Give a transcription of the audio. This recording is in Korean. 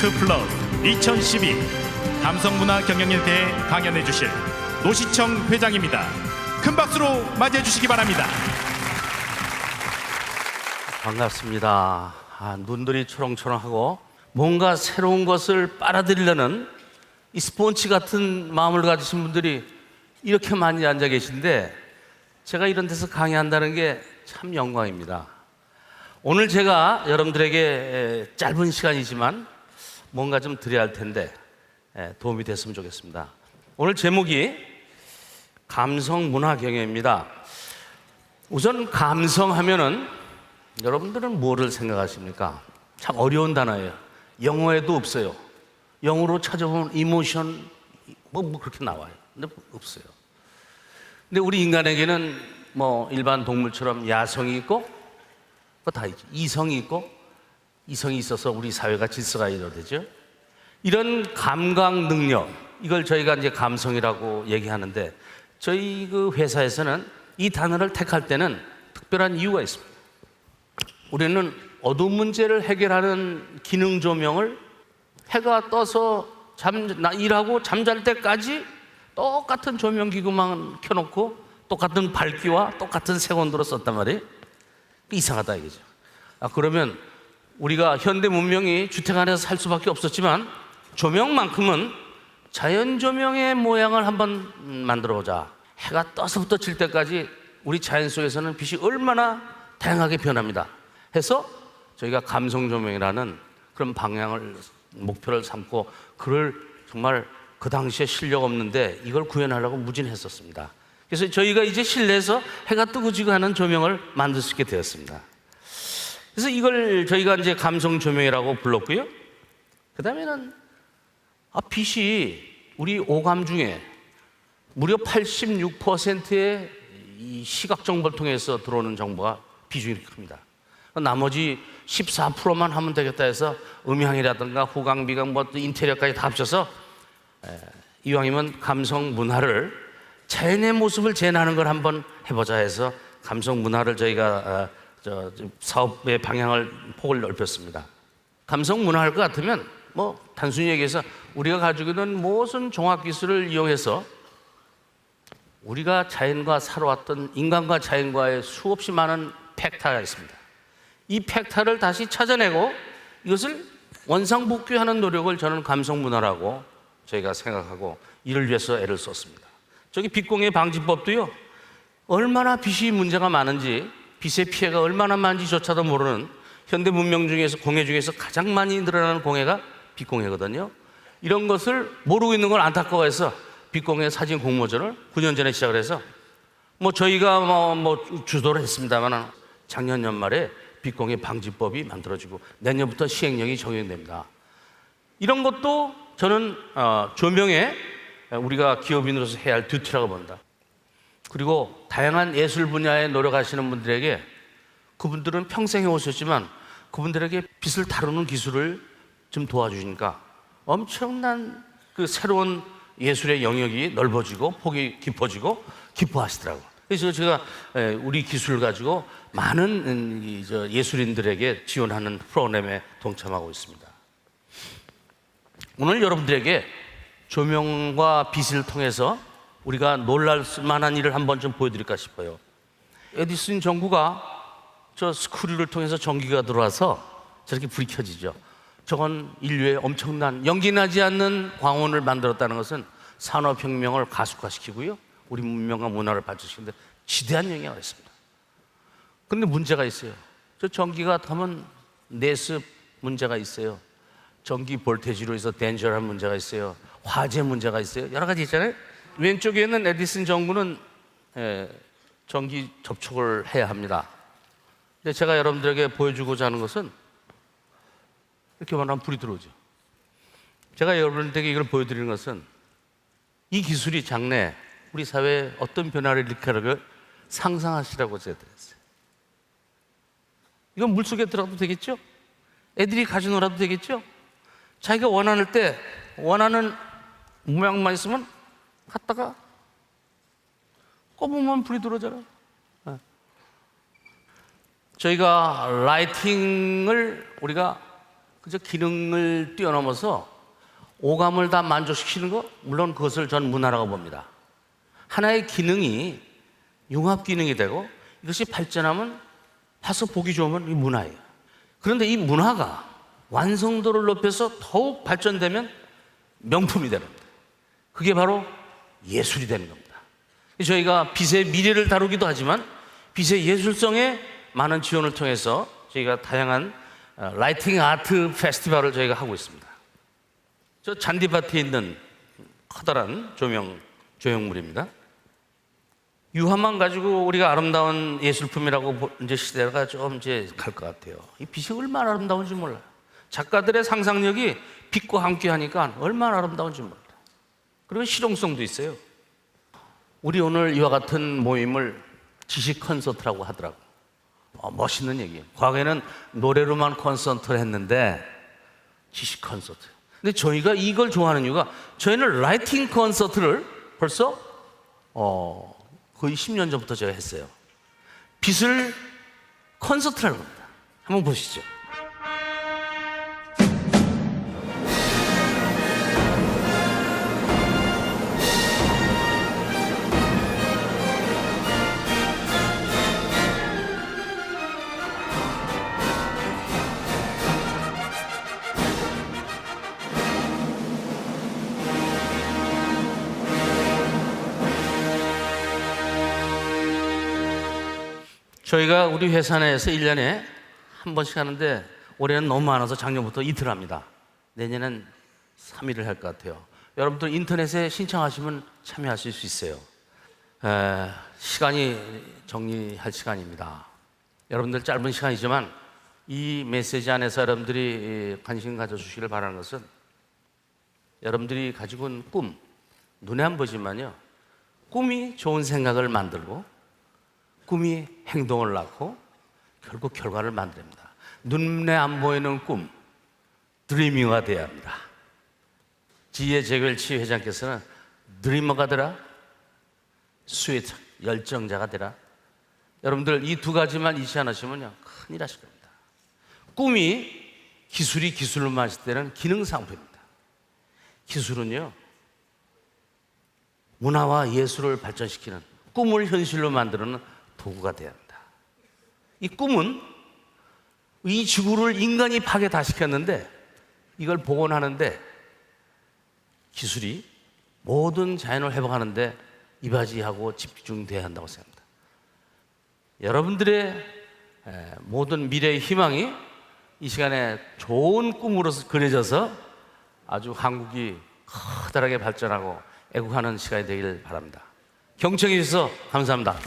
테크 플러스 2012 감성문화 경영일대에 강연해 주실 노시청 회장입니다. 큰 박수로 맞이해 주시기 바랍니다. 반갑습니다. 아, 눈들이 초롱초롱하고 뭔가 새로운 것을 빨아들이려는 이 스폰지 같은 마음을 가지신 분들이 이렇게 많이 앉아 계신데 제가 이런 데서 강의한다는 게 참 영광입니다. 오늘 제가 여러분들에게 에, 짧은 시간이지만 뭔가 좀 드려야 할 텐데 에, 도움이 됐으면 좋겠습니다. 오늘 제목이 감성 문화 경영입니다. 우선 감성하면은 여러분들은 뭐를 생각하십니까? 참 어려운 단어예요. 영어에도 없어요. 영어로 찾아보면 이모션 뭐, 뭐 그렇게 나와요. 근데 없어요. 근데 우리 인간에게는 뭐 일반 동물처럼 야성이 있고 뭐다 있죠. 이성이 있고 이성이 있어서 우리 사회가 질서가 이루어지죠. 이런 감각 능력 이걸 저희가 이제 감성이라고 얘기하는데 저희 그 회사에서는 이 단어를 택할 때는 특별한 이유가 있습니다. 우리는 어두운 문제를 해결하는 기능 조명을 해가 떠서 잠 나- 일하고 잠잘 때까지 똑같은 조명 기구만 켜놓고 똑같은 밝기와 똑같은 색온도로 썼단 말이에요. 이상하다 이거죠. 아 그러면 우리가 현대 문명이 주택 안에서 살 수밖에 없었지만 조명만큼은 자연 조명의 모양을 한번 음, 만들어 보자. 해가 떠서부터 질 때까지 우리 자연 속에서는 빛이 얼마나 다양하게 변합니다. 해서 저희가 감성 조명이라는 그런 방향을 목표를 삼고 그를 정말 그 당시에 실력 없는데 이걸 구현하려고 무진했었습니다. 그래서 저희가 이제 실내에서 해가 뜨고 지고 하는 조명을 만들 수 있게 되었습니다. 그래서 이걸 저희가 이제 감성 조명이라고 불렀고요. 그 다음에는 아, 빛이 우리 오감 중에 무려 86%의 이 시각 정보를 통해서 들어오는 정보가 비중이 큽니다. 나머지 14%만 하면 되겠다 해서 음향이라든가 후광, 미각, 뭐 인테리어까지 다 합쳐서 에, 이왕이면 감성 문화를 자연의 모습을 재현하는 걸 한번 해보자 해서 감성 문화를 저희가 어, 저, 저 사업의 방향을 폭을 넓혔습니다. 감성 문화 할 것 같으면 뭐 단순히 얘기해서 우리가 가지고 있는 모든 종합 기술을 이용해서 우리가 자연과 살아왔던 인간과 자연과의 수없이 많은 팩타가 있습니다. 이 팩타를 다시 찾아내고 이것을 원상복귀하는 노력을 저는 감성 문화라고 저희가 생각하고 이를 위해서 애를 썼습니다. 저기 빛공해 방지법도요. 얼마나 빛이 문제가 많은지 빛의 피해가 얼마나 많은지조차도 모르는 현대 문명 중에서 공해 중에서 가장 많이 늘어나는 공해가 빛공해거든요. 이런 것을 모르고 있는 걸 안타까워해서 빛공해 사진 공모전을 9년 전에 시작을 해서 뭐 저희가 뭐, 뭐 주도를 했습니다만 작년 연말에 빛공해 방지법이 만들어지고 내년부터 시행령이 적용됩니다. 이런 것도 저는 어, 조명에 우리가 기업인으로서 해야 할 듀티라고 본다. 그리고 다양한 예술 분야에 노력하시는 분들에게 그분들은 평생 해오셨지만 그분들에게 빛을 다루는 기술을 좀 도와주니까 엄청난 그 새로운 예술의 영역이 넓어지고 폭이 깊어지고 기뻐하시더라고요. 그래서 제가 에, 우리 기술을 가지고 많은 음, 예술인들에게 지원하는 프로그램에 동참하고 있습니다. 오늘 여러분들에게 조명과 빛을 통해서 우리가 놀랄 만한 일을 한번 좀 보여드릴까 싶어요. 에디슨 전구가 저 스크류를 통해서 전기가 들어와서 저렇게 불이 켜지죠. 저건 인류의 엄청난 연기 나지 않는 광원을 만들었다는 것은 산업혁명을 가속화시키고요. 우리 문명과 문화를 발전시키는데 지대한 영향을 했습니다. 근데 문제가 있어요. 저 전기가 타면 내습 문제가 있어요. 전기 볼테지로 해서 덴저한 문제가 있어요. 화재 문제가 있어요. 여러 가지 있잖아요. 왼쪽에 있는 에디슨 전구는 에, 전기 접촉을 해야 합니다. 근데 제가 여러분들에게 보여주고자 하는 것은 이렇게 말하면 불이 들어오죠. 제가 여러분들에게 이걸 보여드리는 것은 이 기술이 장래 우리 사회에 어떤 변화를 일으키를 상상하시라고 제가 드렸어요. 이건 물속에 들어가도 되겠죠? 애들이 가져 놀아도 되겠죠? 자기가 원하는 때 원하는 모양만 있으면 갔다가 꼽으면 불이 들어오잖아. 요 저희가 라이팅을 우리가 그저 기능을 뛰어넘어서 오감을 다 만족시키는 거 물론 그것을 전 문화라고 봅니다. 하나의 기능이 융합 기능이 되고 이것이 발전하면 봐서 보기 좋으면 이 문화예요. 그런데 이 문화가 완성도를 높여서 더욱 발전되면 명품이 되는 겁니다. 그게 바로 예술이 되는 겁니다. 저희가 빛의 미래를 다루기도 하지만 빛의 예술성에 많은 지원을 통해서 저희가 다양한 어, 라이팅 아트 페스티벌을 저희가 하고 있습니다. 저 잔디밭에 있는 커다란 조명 조형물입니다. 유화만 가지고 우리가 아름다운 예술품이라고 보- 이제 시대가 좀 이제 갈 것 같아요. 이 빛이 얼마나 아름다운지 몰라요. 작가들의 상상력이 빛과 함께 하니까 얼마나 아름다운지 몰라요. 그리고 실용성도 있어요. 우리 오늘 이와 같은 모임을 지식 콘서트라고 하더라고. 어, 멋있는 얘기예요. 과거에는 노래로만 콘서트를 했는데 지식 콘서트. 근데 저희가 이걸 좋아하는 이유가 저희는 라이팅 콘서트를 벌써 어, 거의 10년 전부터 제가 했어요. 빛을 콘서트라는 겁니다. 한번 보시죠. 저희가 우리 회사 내에서 1년에 한 번씩 하는데 올해는 너무 많아서 작년부터 이틀 합니다. 내년엔 3일을 할 것 같아요. 여러분들 인터넷에 신청하시면 참여하실 수 있어요. 에, 시간이 정리할 시간입니다. 여러분들 짧은 시간이지만 이 메시지 안에서 여러분들이 관심 가져주시기를 바라는 것은 여러분들이 가지고 있는 꿈, 눈에 안 보지만요. 꿈이 좋은 생각을 만들고 꿈이 행동을 낳고 결국 결과를 만듭니다. 눈에 안 보이는 꿈, 드리밍어가 되어야 합니다. 지혜 재결치 회장께서는 드리머가 되라, 스위트, 열정자가 되라. 여러분들 이 두 가지만 잊지 않으시면요, 큰일 하실 겁니다. 꿈이 기술이 기술로 마실 때는 기능 상품입니다. 기술은요, 문화와 예술을 발전시키는 꿈을 현실로 만드는 도구가 되어야 합니다. 이 꿈은 이 지구를 인간이 파괴 다 시켰는데 이걸 복원하는데 기술이 모든 자연을 회복하는데 이바지하고 집중돼야 한다고 생각합니다. 여러분들의 에, 모든 미래의 희망이 이 시간에 좋은 꿈으로 그려져서 아주 한국이 커다랗게 발전하고 애국하는 시간이 되기를 바랍니다. 경청해 주셔서 감사합니다.